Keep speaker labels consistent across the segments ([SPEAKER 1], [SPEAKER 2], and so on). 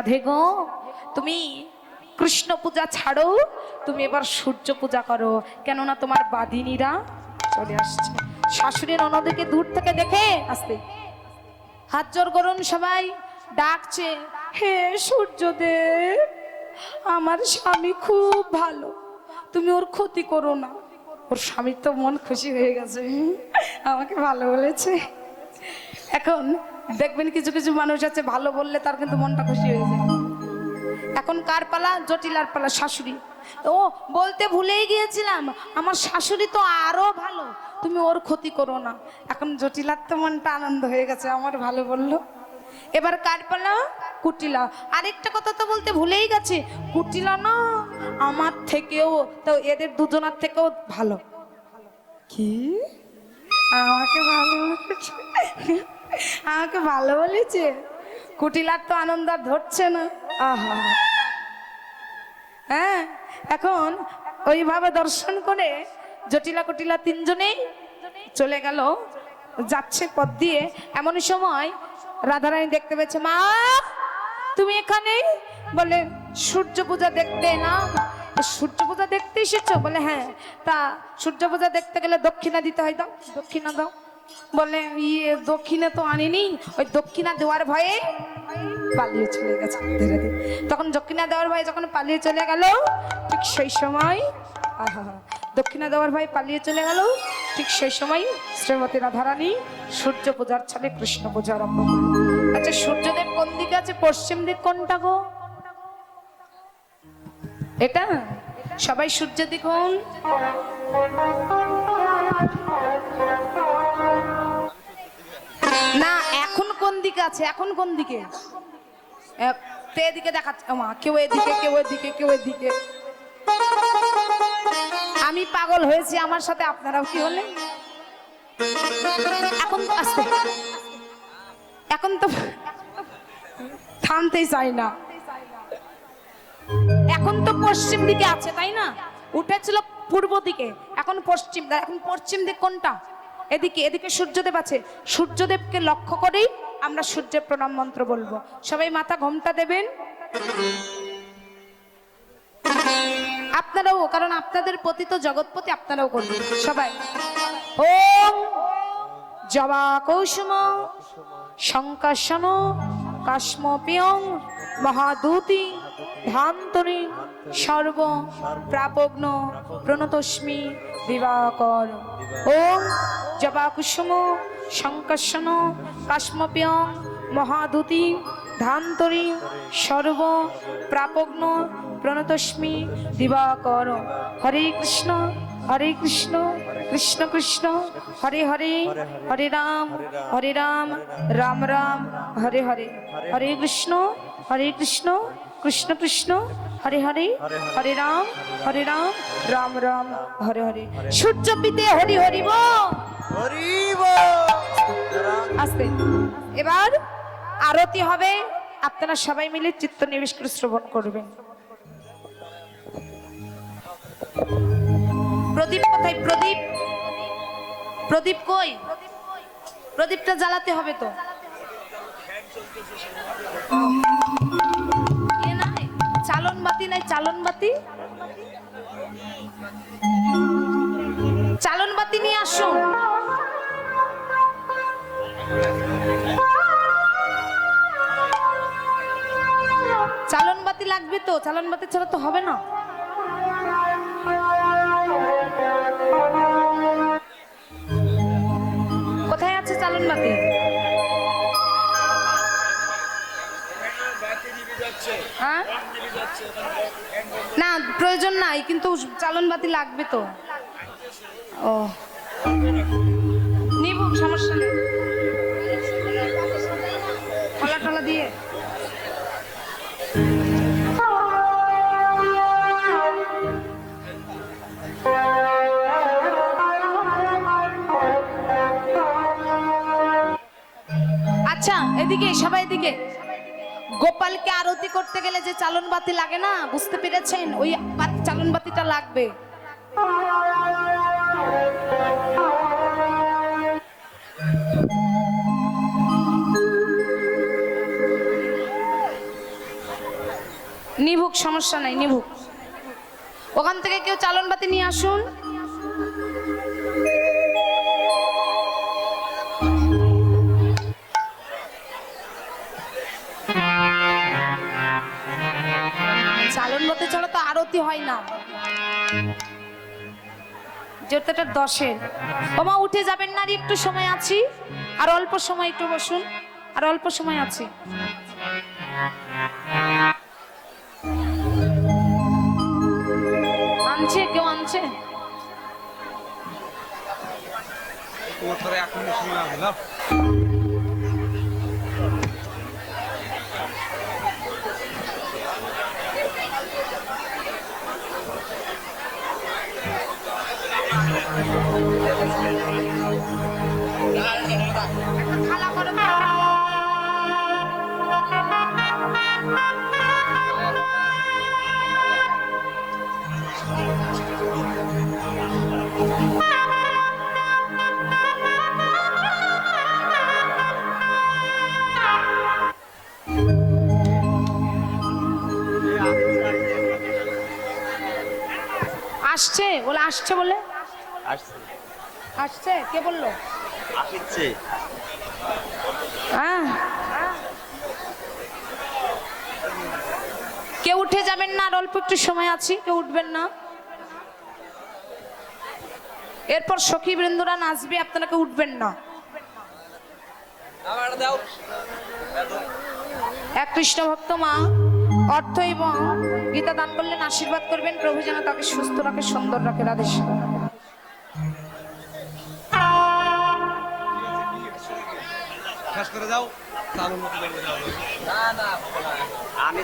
[SPEAKER 1] রাধে গো তুমি কৃষ্ণ পূজা ছাড়ো তুমি এবার সূর্য পূজা করো কেননা তোমার বাদিনীরা চলে আসছে শাশুড়ি অনদেরকে দূর থেকে দেখে আসতে হাত জোর করুন সবাই ডাকছে হে সূর্যদেব আমার স্বামী খুব ভালো তুমি ওর ক্ষতি করো না ওর স্বামীর তো মন খুশি হয়ে গেছে আমাকে ভালো বলেছে এখন দেখবেন কিছু কিছু মানুষ আছে ভালো বললে তার কিন্তু মনটা খুশি হয়ে যায় এখন কার পালা জটিলার পালা শাশুড়ি ও বলতে ভুলেই গিয়েছিলাম আমার শাশুড়ি তো আরও ভালো তুমি ওর ক্ষতি করো না এখন জটিলার তো মনটা আনন্দ হয়ে গেছে আমার ভালো বললো এবার কার পালা কুটিলা আরেকটা কথা তো বলতে ভুলেই গেছে কুটিলা না আমার থেকেও তো এদের দুজনার থেকেও ভালো কি আমাকে ভালো আমাকে ভালো বলেছে কুটিলার তো আনন্দ আর ধরছে না আহা হ্যাঁ এখন ওইভাবে দর্শন করে জটিলা কুটিলা তিনজনেই চলে গেল যাচ্ছে পথ দিয়ে এমন সময় রাধারানী দেখতে পেয়েছে মা তুমি এখানে বলে সূর্য পূজা দেখতে না সূর্য পূজা দেখতে এসেছো বলে হ্যাঁ তা সূর্য পূজা দেখতে গেলে দক্ষিণা দিতে হয় দাও দক্ষিণা দাও বলে ইয়ে দক্ষিণে তো আনিনি ওই দক্ষিণা দেওয়ার ভয়ে পালিয়ে চলে গেছে ধীরে ধীরে তখন দক্ষিণা দেওয়ার ভয়ে যখন পালিয়ে চলে গেল ঠিক সেই সময় দক্ষিণা দেওয়ার ভয়ে পালিয়ে চলে গেল ঠিক সেই সময় শ্রীমতী রাধারানী সূর্য পূজার ছলে কৃষ্ণ পূজা আরম্ভ আচ্ছা সূর্যদেব কোন দিকে আছে পশ্চিম দিক কোনটা গো এটা সবাই সূর্য দেখুন দিকে আছে এখন কোন দিকে তো এদিকে দেখাচ্ছে মা কেউ এদিকে কেউ এদিকে কেউ এদিকে আমি পাগল হয়েছি আমার সাথে আপনারাও কি হলেন এখন আসতে এখন তো থামতেই চাই না এখন তো পশ্চিম দিকে আছে তাই না উঠেছিল পূর্ব দিকে এখন পশ্চিম এখন পশ্চিম দিক কোনটা এদিকে এদিকে সূর্যদেব আছে সূর্যদেবকে লক্ষ্য করেই আমরা সূর্যের প্রণাম মন্ত্র বলবো সবাই মাথা ঘোমটা দেবেন আপনারাও কারণ আপনাদের প্রতি তো জগৎপতি আপনারাও করবেন সবাই ওম জবা কৌসুম শঙ্কাসন কাশ্মপিয়ং মহাদূতি ধান্তরি সর্ব প্রাপগ্ন প্রণতস্মি দিবাকর ও জবাকুসুম সংকর্ষণ কাশ্মপিয়ং কাশ্মপ্যং মহাদূতি ধান্তরি সর্ব প্রাপগ্ন প্রণতস্মি দিবাকর হরে কৃষ্ণ হরে কৃষ্ণ কৃষ্ণ কৃষ্ণ হরে হরে হরে রাম হরে রাম রাম রাম হরে হরে হরে কৃষ্ণ হরে কৃষ্ণ কৃষ্ণ কৃষ্ণ হরে হরে হরে রাম হরে রাম রাম রাম হরে হরে সূর্য পিতে হরি হরিব আসতে এবার আরতি হবে আপনারা সবাই মিলে চিত্ত নিবেশ করে শ্রবণ করবেন প্রদীপ কোথায় প্রদীপ প্রদীপ কই প্রদীপটা জ্বালাতে হবে তো বাতি নাই চালন বাতি চালন বাতি নিয়ে আসুন চালন বাতি লাগবে তো চালন বাতি ছাড়া তো হবে না কোথায় আছে চালন বাতি হ্যাঁ না প্রয়োজন নাই কিন্তু চালন বাতি লাগবে তো ও নিবু সমস্যা নেই কলা টলা দিয়ে আচ্ছা এদিকে সবাই এদিকে গোপালকে আরতি করতে গেলে যে চালন বাতি লাগে না বুঝতে পেরেছেন ওই চালন বাতিটা লাগবে নিভুক সমস্যা নাই নিভুক ওখান থেকে কেউ চালন বাতি নিয়ে আসুন ছাড়া তো আরতি হয় না জোরটাটা দশের ওমা উঠে যাবেন না একটু সময় আছি আর অল্প সময় একটু বসুন আর অল্প সময় আছি আনছে কেউ আনছে এখন আসছে বলে আসছে বলে আসছে কে বললো
[SPEAKER 2] কে হ্যাঁ
[SPEAKER 1] কেউ উঠে যাবেন না অল্প একটু সময় আছি কেউ উঠবেন না এরপর সখী বৃন্দরা নাচবে আপনারা উঠবেন না এক কৃষ্ণ ভক্ত মা অর্থ এবং গীতা দান করলেন আশীর্বাদ করবেন প্রভু যেন তাকে সুস্থ রাখে সুন্দর রাখে রাধেশ
[SPEAKER 3] যাও
[SPEAKER 2] না না আমি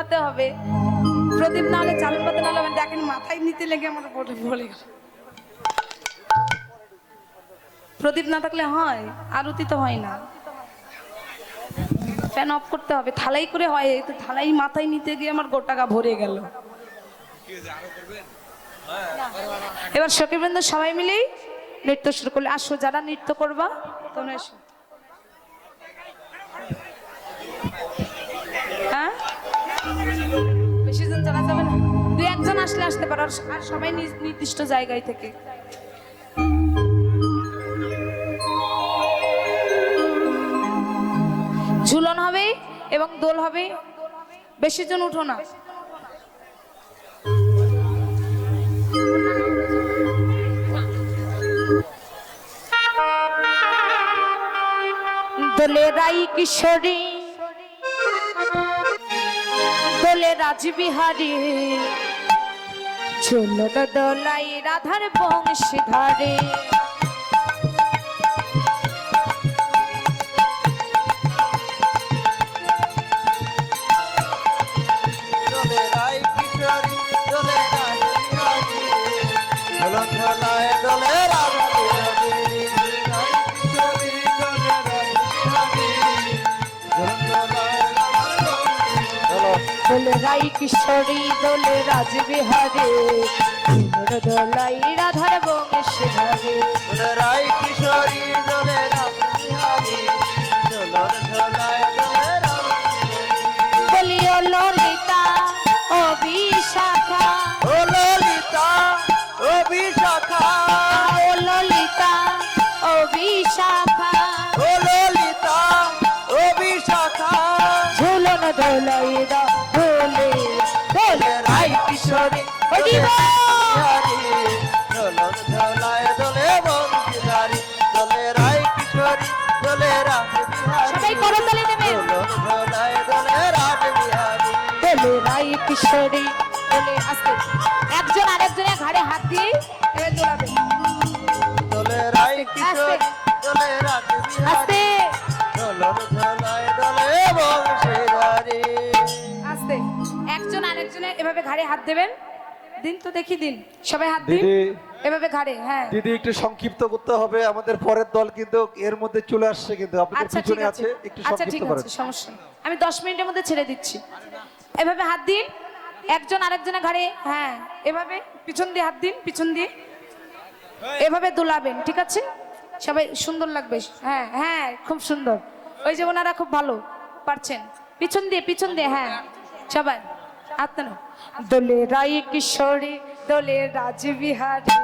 [SPEAKER 1] হতে হবে প্রদীপ না হলে চালু পাতা না হলে দেখেন মাথায় নিতে লেগে আমার বলে বলে গেল প্রদীপ না থাকলে হয় আরতি তো হয় না ফ্যান অফ করতে হবে থালাই করে হয় তো থালাই মাথায় নিতে গিয়ে আমার গোটাকা ভরে গেল এবার সখীবৃন্দ সবাই মিলেই নৃত্য শুরু করলে আসো যারা নৃত্য করবা তোমরা এসো জানা যাবে না দুই একজন আসলে আসতে পারো আর সবাই নির্দিষ্ট জায়গায় থেকে ঝুলন হবে এবং দোল হবে বেশি জন উঠো না দোলে রাই কিশোরী রাজবিহারী চলো দোলাই রাধার বংশী ধারে দলাই কিশোরী দোলে রাজবিহারে দোলাই রাধার বংশ ধরে
[SPEAKER 4] দোলাই কিশোরী
[SPEAKER 1] কিশোরী বলে আসতে একজন আরেকজনের ঘাড়ে হাত দিয়ে
[SPEAKER 4] দোলাবে আসতে
[SPEAKER 1] একজন আরেকজনের এভাবে ঘাড়ে হাত দেবেন দিন তো দেখি দিন সবাই হাত দিন এভাবে ঘাড়ে হ্যাঁ
[SPEAKER 5] দিদি একটু সংক্ষিপ্ত করতে হবে আমাদের পরের দল কিন্তু এর মধ্যে চলে আসছে কিন্তু আপনাদের আচ্ছা, পিছনে আছে
[SPEAKER 1] একটু সংক্ষিপ্ত করেন আচ্ছা ঠিক আছে সমস্যা আমি 10 মিনিটের মধ্যে ছেড়ে দিচ্ছি এভাবে হাত দিন একজন আরেকজনের ঘরে হ্যাঁ এভাবে পিছন দিয়ে হাত দিন পিছন দিয়ে এভাবে দোলাবেন ঠিক আছে সবাই সুন্দর লাগবে হ্যাঁ হ্যাঁ খুব সুন্দর ওই যে ওনারা খুব ভালো পারছেন পিছন দিয়ে পিছন দিয়ে হ্যাঁ সবাই আত্মান দোলে রাই কিশোরী দোলে রাজবিহারী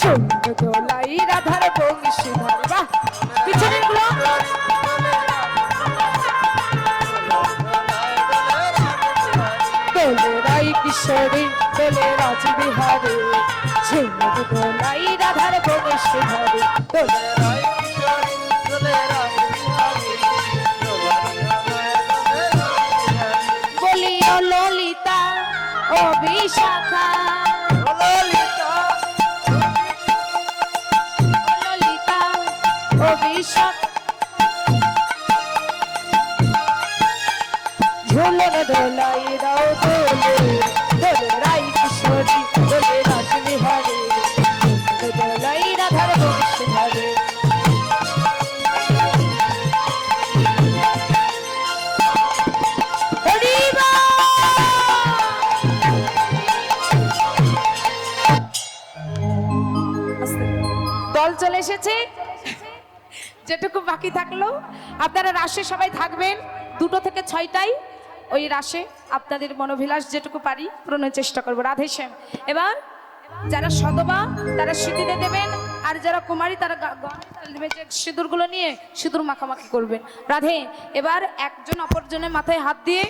[SPEAKER 1] চন্দ্র দোলাই রাধার বংশী বাহ পিছনে গুলো ধরে সেই মুখ দোলাই রাধার প্রবেশ ধরে দোলাই বলিও ললিতা ও বিশাখা
[SPEAKER 4] ললিতা
[SPEAKER 1] ললিতা ও বিশাখা ঝুলন দোলাই দাও চলে এসেছে যেটুকু বাকি থাকলো আপনারা রাশে সবাই থাকবেন দুটো থেকে ছয়টাই ওই রাশে আপনাদের মনোভিলাস যেটুকু পারি পূরণের চেষ্টা করবো রাধে শ্যাম এবার যারা সদবা তারা সিঁথিতে দেবেন আর যারা কুমারী তারা সিঁদুরগুলো নিয়ে সিঁদুর মাখামাখি করবেন রাধে এবার একজন অপরজনের মাথায় হাত দিয়ে